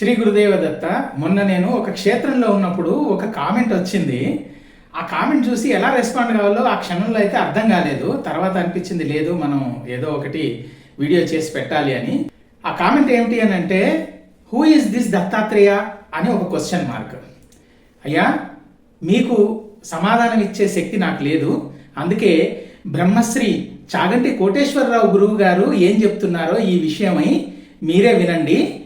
శ్రీ గురుదేవ దత్త మొన్న నేను ఒక క్షేత్రంలో ఉన్నప్పుడు ఒక కామెంట్ వచ్చింది. ఆ కామెంట్ చూసి ఎలా రెస్పాండ్ కావాలో ఆ క్షణంలో అయితే అర్థం కాలేదు. తర్వాత అనిపించింది లేదు మనం ఏదో ఒకటి వీడియో చేసి పెట్టాలి అని. ఆ కామెంట్ ఏమిటి అని అంటే హూ ఇస్ దిస్ దత్తాత్రేయ? అని ఒక క్వశ్చన్ మార్క్ అయ్యా మీకు సమాధానం ఇచ్చే శక్తి నాకు లేదు. అందుకే బ్రహ్మశ్రీ చాగంటి కోటేశ్వరరావు గురువు గారు ఏం చెప్తున్నారో ఈ విషయమై మీరే వినండి.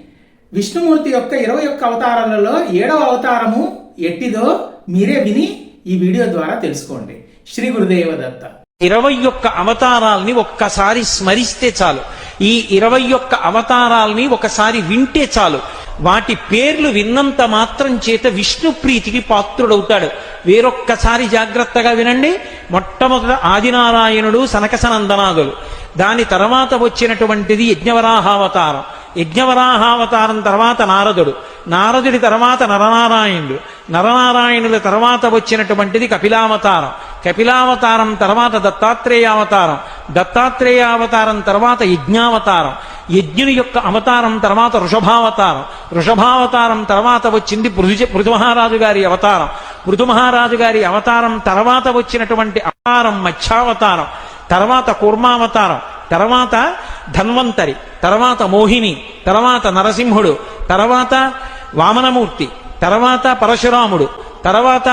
విష్ణుమూర్తి యొక్క ఇరవై ఒక్క అవతారాలలో ఏడవ అవతారము ఎట్టిదో మీరే విని ఈ వీడియో ద్వారా తెలుసుకోండి. శ్రీ గురుదేవ దత్త ఇరవై ఒక్క అవతారాల్ని ఒక్కసారి స్మరిస్తే చాలు. ఈ ఇరవై ఒక్క అవతారాల్ని ఒకసారి వింటే చాలు. వాటి పేర్లు విన్నంత మాత్రం చేత విష్ణు ప్రీతికి పాత్రుడవుతాడు. వేరొక్కసారి జాగ్రత్తగా వినండి. మొట్టమొదట ఆదినారాయణుడు సనకసనందనాథుడు. దాని తర్వాత వచ్చినటువంటిది యజ్ఞవరాహావతారం. యజ్ఞవరాహావతారం తర్వాత నారదుడు. నారదుడి తర్వాత నరనారాయణుడు. నరనారాయణుల తర్వాత వచ్చినటువంటిది కపిలావతారం. కపిలావతారం తర్వాత దత్తాత్రేయావతారం. దత్తాత్రేయావతారం తర్వాత యజ్ఞావతారం. యజ్ఞుని యొక్క అవతారం తర్వాత వృషభావతారం వృషభావతారం తర్వాత వచ్చింది పృథు పృథుమహారాజు గారి అవతారం. పృథుమహారాజు గారి అవతారం తర్వాత వచ్చినటువంటి అవతారం మత్స్యావతారం. తర్వాత కూర్మావతారం. తర్వాత ధన్వంతరి. తర్వాత మోహిని తర్వాత నరసింహుడు తర్వాత వామనమూర్తి తర్వాత పరశురాముడు తర్వాత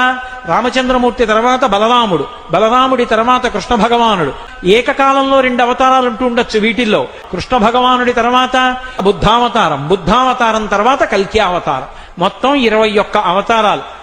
రామచంద్రమూర్తి తర్వాత బలరాముడు బలరాముడి తర్వాత కృష్ణ భగవానుడు. ఏకకాలంలో రెండు అవతారాలు ఉంటూ ఉండొచ్చు వీటిల్లో. కృష్ణ భగవానుడి తర్వాత బుద్ధావతారం బుద్ధావతారం తర్వాత కల్కి అవతారం. మొత్తం ఇరవై ఒక్క అవతారాలు.